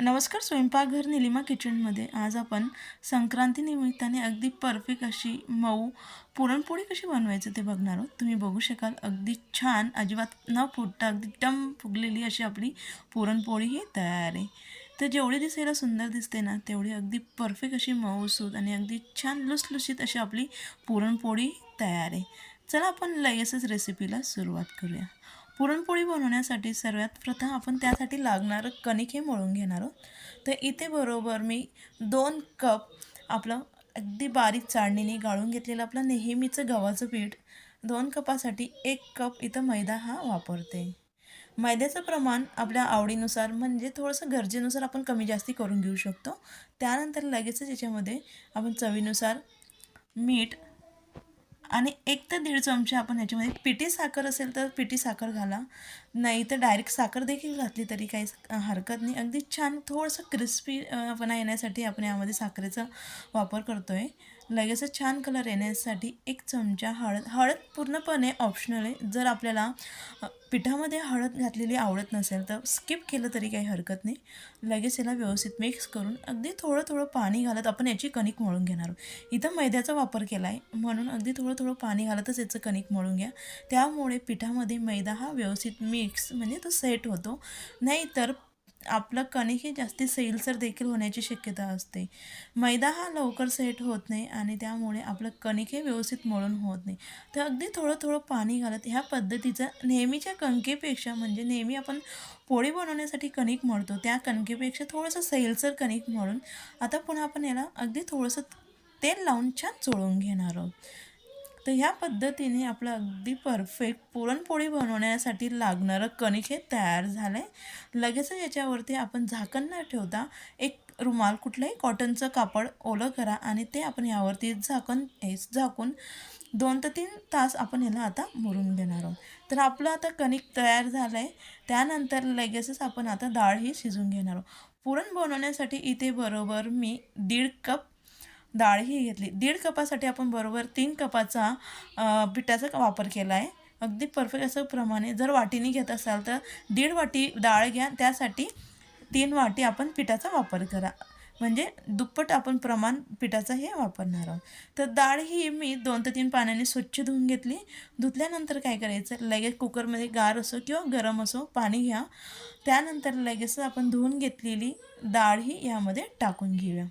नमस्कार स्वयंपाकघर निलिमा किचनमध्ये. आज आपण संक्रांती निमित्ताने अगदी परफेक्ट अशी मऊ पुरणपोळी कशी बनवायचं ते बघणार आहोत. तुम्ही बघू शकाल अगदी छान अजिबात न फुटता अगदी टम फुगलेली अशी आपली पुरणपोळी ही तयार आहे. तर जेवढी दिसायला सुंदर दिसते ना तेवढी अगदी परफेक्ट अशी मऊसूत आणि अगदी छान लुसलुशीत अशी आपली पुरणपोळी तयार आहे. चला आपण लगेचच रेसिपीला सुरुवात करूया. पुरणपोळी बनवण्यासाठी सर्वात प्रथम आपण त्यासाठी लागणारं कणिक हे मळून घेणार आहोत. तर इथे बरोबर मी दोन कप आपलं अगदी बारीक चाळणीने गाळून घेतलेलं आपलं नेहमीचं गव्हाचं पीठ दोन कपासाठी एक कप इथं मैदा हा वापरते. मैद्याचं प्रमाण आपल्या आवडीनुसार म्हणजे थोडंसं गरजेनुसार आपण कमी जास्ती करून घेऊ शकतो. त्यानंतर लगेचच याच्यामध्ये आपण चवीनुसार मीठ आणि एक ते दीड चमचे आपण याच्यामध्ये पिठी साखर असेल तर पिठी साखर घाला. नाही तर डायरेक्ट साखर देखील घातली तरी काही हरकत नाही. अगदी छान थोडंसं क्रिस्पी पणा येण्यासाठी आपण यामध्ये साखरेचा वापर करतो आहे लगेचच छान कलर येण्यासाठी एक चमचा हळद. हळद पूर्णपणे ऑप्शनल आहे. जर आपल्याला पिठामध्ये हळद घातलेली आवडत नसेल तर स्किप केलं तरी काही हरकत नाही. लगेच याला व्यवस्थित मिक्स करून अगदी थोडं थोडं पाणी घालत आपण याची कणिक मळून घेणार आहोत. इथं मैद्याचा वापर केला आहे म्हणून अगदी थोडं थोडं पाणी घालतच याचं कणिक मळून घ्या. त्यामुळे पिठामध्ये मैदा हा व्यवस्थित मिक्स म्हणजे तो सेट होतो. नाहीतर आपलं कणिक हे जास्ती सैलसर देखील होण्याची शक्यता असते. मैदा हा लवकर सेट होत नाही आणि त्यामुळे आपलं कणिक हे व्यवस्थित मळून होत नाही. तर अगदी थोडं थोडं पाणी घालत ह्या पद्धतीचं नेहमीच्या कणकेपेक्षा म्हणजे नेहमी आपण पोळी बनवण्यासाठी कणिक मळतो. त्या कणकेपेक्षा थोडंसं सैलसर कणिक मळून आता पुन्हा आपण याला अगदी थोडंसं तेल लावून छान चोळून घेणार आहोत. तर ह्या पद्धतीने आपलं अगदी परफेक्ट पुरणपोळी बनवण्यासाठी लागणारं कणिक हे तयार झालं आहे लगेचच याच्यावरती आपण झाकण न ठेवता एक रुमाल कुठलंही कॉटनचं कापड ओलं करा आणि ते आपण यावरती झाकण झाकून दोन ते तीन तास आपण याला आता मुरून घेणार आहोत. तर आपलं आता कणिक तयार झालं आहे त्यानंतर लगेचच आपण आता डाळ ही शिजून घेणार आहोत. पुरण बनवण्यासाठी इथे बरोबर मी दीड कप डाळही घेतली. दीड कपासाठी आपण बरोबर तीन कपाचा पिठाचा वापर केला आहे अगदी परफेक्ट असं प्रमाणे जर वाटीने घेत असाल तर दीड वाटी डाळ घ्या. त्यासाठी तीन वाटी आपण पिठाचा वापर करा. म्हणजे दुप्पट आपण प्रमाण पिठाचं हे वापरणार आहोत. तर डाळ ही मी दोन ते तीन पाण्याने स्वच्छ धुवून घेतली. धुतल्यानंतर काय करायचं? लगेच कुकरमध्ये गार असो किंवा गरम असो पाणी घ्या. त्यानंतर लगेच आपण धुवून घेतलेली डाळ ही यामध्ये टाकून घेऊया.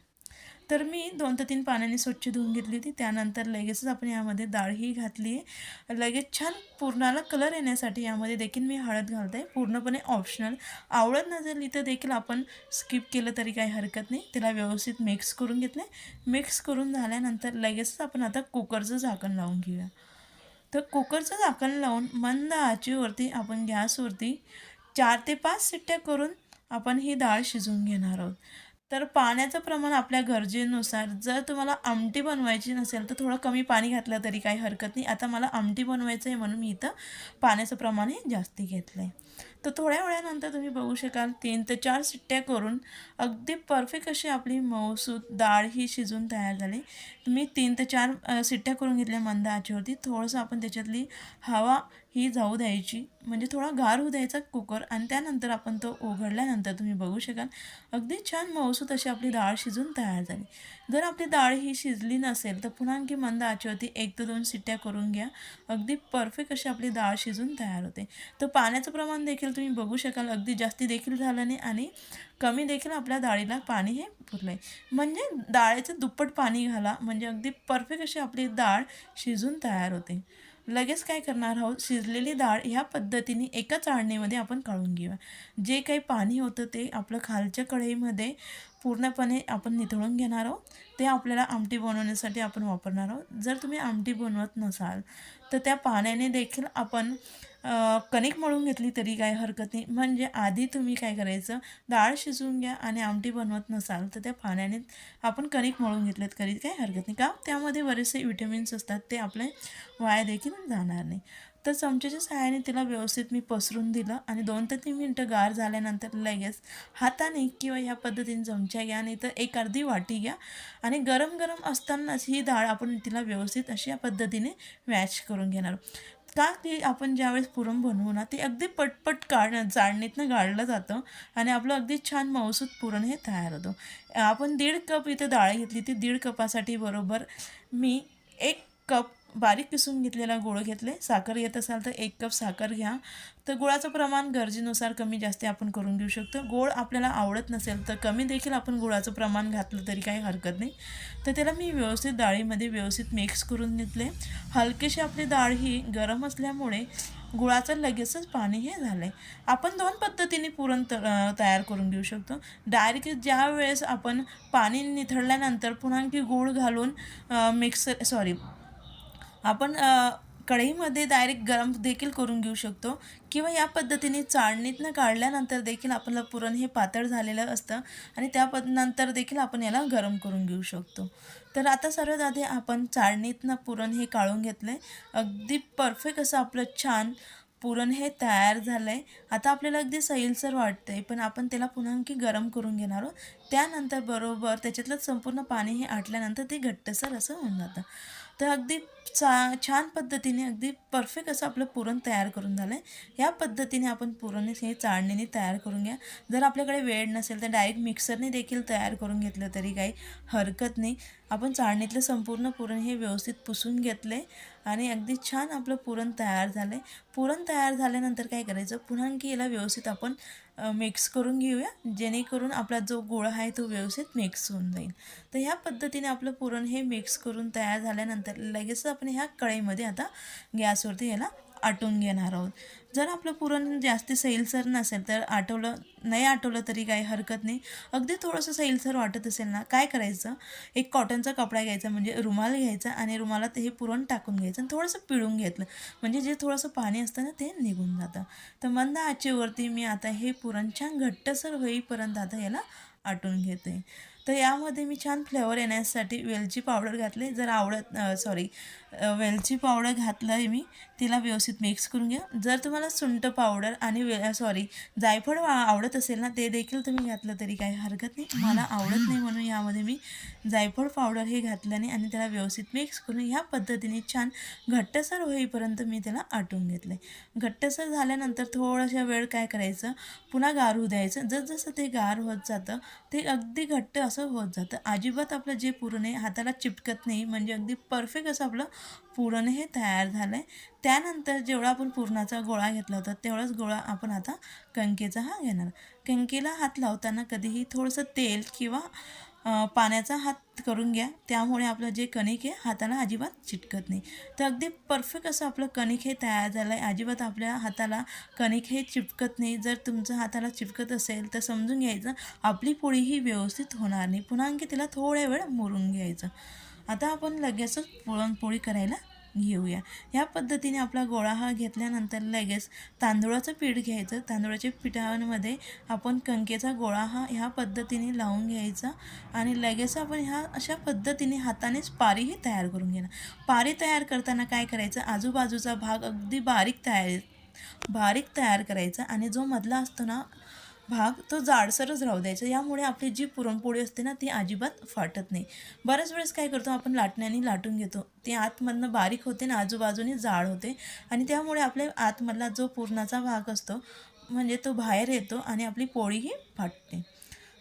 तर मी दोन ते तीन पाण्याने स्वच्छ धुवून घेतली होती. त्यानंतर लगेचच आपण यामध्ये डाळही घातली. आहे लगेच छान पूर्णाला कलर येण्यासाठी यामध्ये देखील मी हळद घालते. पूर्णपणे ऑप्शनल आवडत नसेल इथं देखील आपण स्किप केलं तरी काही हरकत नाही. त्याला व्यवस्थित मिक्स करून घेतलं. आहे मिक्स करून झाल्यानंतर लगेचच आपण आता कुकरचं झाकण लावून घेऊया. तर कुकरचं झाकण लावून मंद आचेवरती आपण गॅसवरती चार ते पाच सिट्ट्या करून आपण ही डाळ शिजवून घेणार आहोत. तर पाण्याचं प्रमाण आपल्या गरजेनुसार जर तुम्हाला आमटी बनवायची नसेल तर थोडं कमी पाणी घातलं तरी काही हरकत नाही. आता मला आमटी बनवायचं आहे म्हणून मी इथं पाण्याचं प्रमाण हे जास्ती घेतलं आहे तर थोड्या वेळानंतर तुम्ही बघू शकाल तीन ते चार सिट्ट्या करून अगदी परफेक्ट अशी आपली मऊसूत डाळ ही शिजून तयार झाली. तुम्ही तीन ते चार सिट्ट्या करून घेतल्या मंद आचेवरती. थोडंसं आपण त्याच्यातली हवा ही जाऊ द्यायची. म्हणजे थोडा गार होऊ द्यायचा कुकर आणि त्यानंतर आपण तो उघडल्यानंतर तुम्ही बघू शकाल. अगदी छान मऊसूत अशी आपली डाळ शिजून तयार झाली. जर आपली डाळ ही शिजली नसेल तर पुन्हा आणखी मंद आचेवरती एक ते दोन शिट्ट्या करून घ्या. अगदी परफेक्ट अशी आपली डाळ शिजून तयार होते. तर पाण्याचं प्रमाण देखील तुम्ही बघू शकाल. अगदी जास्ती देखील झालं नाही आणि कमी देखील आपल्या डाळीला पाणी हे पुरलं आहे म्हणजे डाळीचं दुप्पट पाणी घाला. म्हणजे अगदी परफेक्ट अशी आपली डाळ शिजून तयार होते. लगेच काय करणार आहोत? शिजलेली डाळ ह्या पद्धतीने एका चाळणीमध्ये आपण काढून घेऊया. जे काही पाणी होतं ते आपलं खालच्या कढईमध्ये पूर्णपणे आपण निथळून घेणार आहोत. ते आपल्याला आमटी बनवण्यासाठी आपण वापरणार आहोत. जर तुम्ही आमटी बनवत नसाल तर त्या पाण्याने देखील आपण कणिक मळून घेतली तरी काही हरकत नाही. म्हणजे आधी तुम्ही काय करायचं डाळ शिजवून घ्या आणि आमटी बनवत नसाल तर त्या पाण्याने आपण कणिक मळून घेतलेत कधी काही हरकत नाही. का? त्यामध्ये बरेचसे विटॅमिन्स असतात ते आपले वाया देखील जाणार नाही. तर चमच्याच्या सहाय्याने तिला व्यवस्थित मी पसरून दिलं आणि दोन ते तीन मिनटं गार झाल्यानंतर लगेच हाताने किंवा ह्या पद्धतीने चमच्या घ्या नाही तर एक अर्धी वाटी घ्या. आणि गरम गरम असतानाच ही डाळ आपण तिला व्यवस्थित अशा पद्धतीने मॅच करून घेणार. का ते आपण ज्यावेळेस पुरण बनवू ना ते अगदी पटपट काढ चाळणीतनं गाळलं जातं आणि आपलं अगदी छान मऊसूत पुरण हे तयार होतं. आपण दीड कप इथे डाळ घेतली ती दीड कपासाठी बरोबर मी एक कप बारीक पिसून घेतलेला गुळ घेतले. साखर घेत असाल तर एक कप साखर घ्या. तर गुळाचं प्रमाण गरजेनुसार कमी जास्त आपण करून घेऊ शकतो. गोड आपल्याला आवडत नसेल तर कमी देखील आपण गुळाचं प्रमाण घातलं तरी काही हरकत नाही. तर त्याला मी व्यवस्थित डाळीमध्ये व्यवस्थित मिक्स करून घेतले. हलकीशी आपली डाळ ही गरम असल्यामुळे गुळाचं लगेचच पाणी हे झालं आहे आपण दोन पद्धतीने पुरण त तयार करून घेऊ शकतो. डायरेक्ट ज्या वेळेस आपण पाणी निथळल्यानंतर पुन्हा आणखी गूळ घालून मिक्सर सॉरी आपण कढईमध्ये डायरेक्ट गरम देखील करून घेऊ शकतो. किंवा या पद्धतीने चाळणीतनं काढल्यानंतर देखील आपलं पुरण हे पातळ झालेलं असतं आणि त्या पद नंतर देखील आपण याला गरम करून घेऊ शकतो. तर आता सर्वात आधी आपण चाळणीतनं पुरण हे काढून घेतलं. आहे अगदी परफेक्ट असं आपलं छान पुरण हे तयार झालं आहे आता आपल्याला अगदी सैलसर वाटतं आहे पण आपण त्याला पुन्हा आणखी गरम करून घेणार आहोत. त्यानंतर बरोबर त्याच्यातलं संपूर्ण पाणी हे आटल्यानंतर ते घट्टसर असं होऊन जातं. तर अगदी चा छान पद्धतीने अगदी परफेक्ट असं आपलं पुरण तयार करून झालं आहे या पद्धतीने आपण पुरण हे चाळणीने तयार करून घ्या. जर आपल्याकडे वेळ नसेल तर डायरेक्ट मिक्सरने देखील तयार करून घेतलं तरी काही हरकत नाही. आपण चाळणीतलं संपूर्ण पुरण हे व्यवस्थित पुसून घेतले आणि अगदी छान आपलं पुरण तयार झालं आहे पुरण तयार झाल्यानंतर काय करायचं? पुन्हा आणखी याला व्यवस्थित आपण मिक्स करून घेऊया. जेणेकरून आपला जो गोळा आहे तो व्यवस्थित मिक्स होऊन जाईल. तर ह्या पद्धतीने आपलं पुरण हे मिक्स करून तयार झाल्यानंतर लगेच आपण ह्या कढईमध्ये आता गॅसवरती याला आटून घेणार आहोत. जर आपलं पुरण जास्त सैलसर नसेल तर आटवलं नाही आटवलं तरी काही हरकत नाही. अगदी थोडंसं सैलसर वाटत असेल ना काय करायचं? एक कॉटनचा कपडा घ्यायचा म्हणजे रुमाल घ्यायचा आणि रुमालात हे पुरण टाकून घ्यायचं आणि थोडंसं पिळून घेतलं. म्हणजे जे थोडंसं पाणी असतं ना ते निघून जातं. तर मंद आचेवरती मी आता हे पुरण छान घट्टसर होईपर्यंत आता याला आटून घेते. तर यामध्ये मी छान फ्लेवर येण्यासाठी वेलची पावडर घातली. जर आवडत सॉरी वेलची पावडर घातलं आहे मी तिला व्यवस्थित मिक्स करून घ्या. जर तुम्हाला सुंट पावडर आणि वे सॉरी जायफळ आवडत असेल ना ते देखील तुम्ही घातलं तरी काही हरकत नाही. मला आवडत नाही म्हणून यामध्ये मी जायफळ पावडर हे घातल्याने आणि त्याला व्यवस्थित मिक्स करून ह्या पद्धतीने छान घट्टसर होईपर्यंत मी त्याला आटून घेतलं आहे घट्टसर झाल्यानंतर थोडाशा वेळ काय करायचं? पुन्हा गार होऊ द्यायचं. जसजसं ते गार होत जातं ते अगदी घट्ट असं होत जातं. अजिबात आपलं जे पुरण आहे हाताला चिपकत नाही म्हणजे अगदी परफेक्ट असं आपलं पुरण हे तयार झालं आहे त्यानंतर जेवढा आपण पुरणाचा गोळा घेतला होता तेवढाच गोळा आपण आता कणकेचा हा घेणार. कणकेला हात लावताना कधीही थोडंसं तेल किंवा पाण्याचा हात करून घ्या. त्यामुळे आपलं जे कणिक आहे हाताला अजिबात चिटकत नाही. तर अगदी परफेक्ट असं आपलं कणिक हे तयार झालं आहे अजिबात आपल्या हाताला कणिक हे चिपकत नाही. जर तुमचं हाताला चिपकत असेल तर समजून घ्यायचं आपली पोळी ही व्यवस्थित होणार नाही. पुन्हा आणखी तिला थोड्या वेळ मुरून घ्यायचं. आता आपण लगेचच पुरणपोळी करायला घेऊया. या पद्धतीने आपला गोळा हा घेतल्यानंतर लगेच तांदूळाचं पीठ घ्यायचं. तांदूळाच्या पिठांमध्ये आपण कणकेचा गोळा हा ह्या पद्धतीने लावून घ्यायचा आणि लगेच आपण ह्या अशा पद्धतीने हातानेच पारीही तयार करून घेणार. पारी तयार करताना काय करायचं? आजूबाजूचा भाग अगदी बारीक तयार बारीक तयार करायचा आणि जो मधला असतो ना भाग तो जाडसरच राहू द्यायचा. यामुळे आपली जी पुरणपोळी असते ना ती अजिबात फाटत नाही. बऱ्याच वेळेस काय करतो आपण लाटण्याने लाटून घेतो. ते आतमधनं बारीक होते ना आजूबाजूने जाड होते. आणि त्यामुळे आपल्या आतमधला जो पुरणाचा भाग असतो म्हणजे तो बाहेर येतो आणि आपली पोळीही फाटते.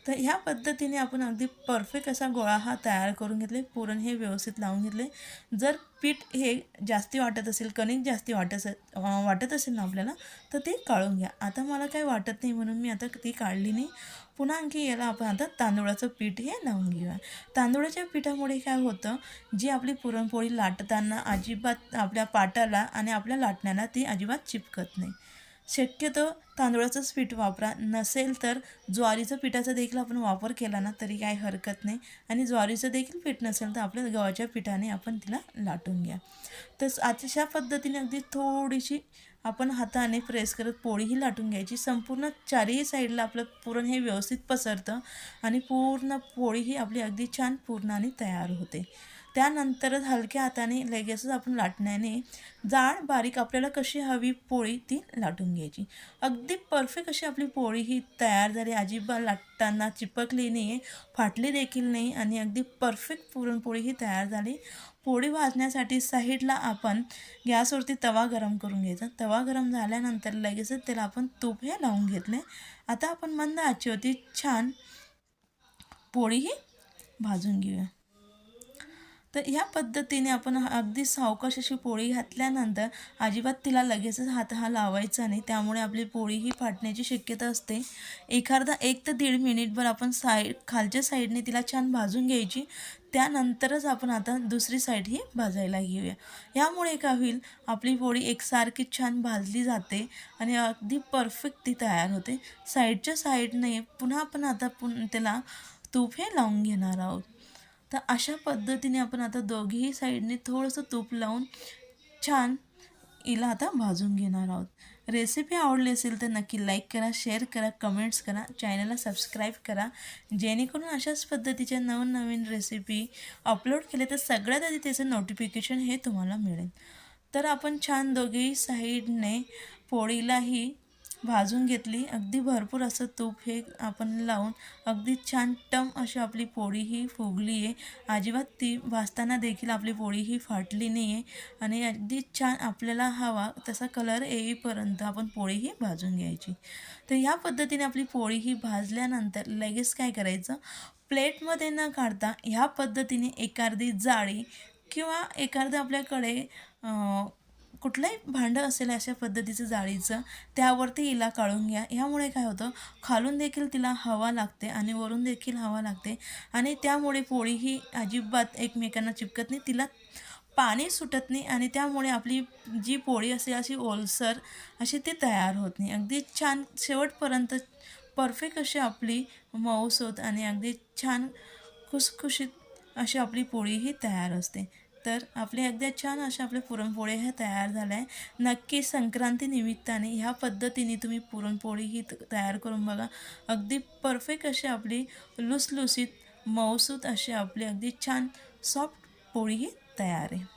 तर ह्या पद्धतीने आपण अगदी परफेक्ट असा गोळा हा तयार करून घेतले. पुरण हे व्यवस्थित लावून घेतले. जर पीठ हे जास्ती वाटत असेल कणिक जास्ती वाटत वाटत असेल ना आपल्याला तर ते काढून घ्या. आता मला काही वाटत नाही म्हणून मी आता ती काढली नाही. पुन्हा आणखी याला आपण आता तांदूळाचं पीठ हे लावून घेऊया. तांदूळाच्या पिठामुळे काय होतं जी आपली पुरणपोळी लाटताना अजिबात आपल्या पाटाला आणि आपल्या लाटण्याला ती अजिबात चिपकत नाही. शक्यतो तांदूळाचंच पीठ वापरा. नसेल तर ज्वारीचं पिठाचा देखील आपण वापर केला ना तरी काही हरकत नाही. आणि ज्वारीचं देखील पीठ नसेल तर आपल्या गव्हाच्या पिठाने आपण तिला लाटून घ्या. तर अशा पद्धतीने अगदी थोडीशी आपण हाताने प्रेस करत पोळीही लाटून घ्यायची. संपूर्ण चारही साईडला आपलं पुरण हे व्यवस्थित पसरतं आणि पूर्ण पोळी ही आपली अगदी छान पूर्णाने तयार होते. त्यानंतरच हलक्या हाताने लगेचच आपण लाटण्याने जाड बारीक आपल्याला कशी हवी पोळी ती लाटून घ्यायची. अगदी परफेक्ट अशी आपली पोळी ही तयार झाली. अजिबात लाटताना चिपकली नाही आहे फाटली देखील नाही आणि अगदी परफेक्ट पुरणपोळी ही तयार झाली. पोळी भाजण्यासाठी साईडला आपण गॅसवरती तवा गरम करून घ्यायचा. तवा गरम झाल्यानंतर लगेचच त्याला आपण तूप हे लावून घेतले. आता आपण मंद होती छान पोळी ही भाजून घेऊया. तर ह्या पद्धतीने आपण अगदी सावकाश अशी पोळी घातल्यानंतर अजिबात तिला लगेचच हात हा लावायचा नाही. त्यामुळे आपली पोळी ही फाटण्याची शक्यता असते. एखादा एक ते दीड मिनिटभर आपण साईड खालच्या साईडने तिला छान भाजून घ्यायची. त्यानंतरच आपण आता दुसरी साईड ही भाजायला घेऊया. यामुळे काय होईल आपली पोळी एकसारखी छान भाजली जाते आणि अगदी परफेक्ट ती तयार होते. साईडच्या साईडने पुन्हा आपण आता पुन त्याला तूप हे लावून घेणार आहोत. तर अशा पद्धतीने आपण आता दोघीही साईडने थोडंसं तूप लावून छान हिला आता भाजून घेणार आहोत. रेसिपी आवडली असेल तर नक्की लाईक करा शेअर करा कमेंट्स करा चॅनलला सबस्क्राईब करा. जेणेकरून अशाच पद्धतीच्या नवनवीन नवीन रेसिपी अपलोड केले तर सगळ्यात आधी त्याचं नोटिफिकेशन हे तुम्हाला मिळेल. तर आपण छान दोघेही साईडने पोळीलाही भाजून घेतली. अगदी भरपूर असं तूप हे आपण लावून अगदी छान टम अशी आपली पोळी ही फुगली आहे. अजिबात ती भाजताना देखील आपली पोळी ही फाटली नाही आहे आणि अगदी छान आपल्याला हवा तसा कलर येईपर्यंत आपण पोळी ही भाजून घ्यायची. तर ह्या पद्धतीने आपली पोळी ही भाजल्यानंतर लगेच काय करायचं? प्लेटमध्ये न काढता ह्या पद्धतीने एखादी जाळी किंवा एखादं आपल्याकडे कुठलंही भांडं असेल अशा पद्धतीचं जाळीचं त्यावरती हिला काढून घ्या. ह्यामुळे काय होतं खालून देखील तिला हवा लागते आणि वरून देखील हवा लागते आणि त्यामुळे पोळी ही अजिबात एकमेकांना चिपकत नाही तिला पाणी सुटत नाही आणि त्यामुळे आपली जी पोळी असेल अशी ओलसर अशी ती तयार होत नाही. अगदी छान शेवटपर्यंत परफेक्ट अशी आपली मऊस होत आणि अगदी छान खुसखुशीत अशी आपली पोळी ही तयार असते. तर आपली अगदी छान अशा आपल्या पुरणपोळी ह्या तयार झाल्या आहे नक्की संक्रांती निमित्ताने ह्या पद्धतीने तुम्ही पुरणपोळी ही तयार करून बघा. अगदी परफेक्ट अशी आपली लुसलुसीत मऊसूत अशी आपली अगदी छान सॉफ्ट पोळी ही तयार आहे.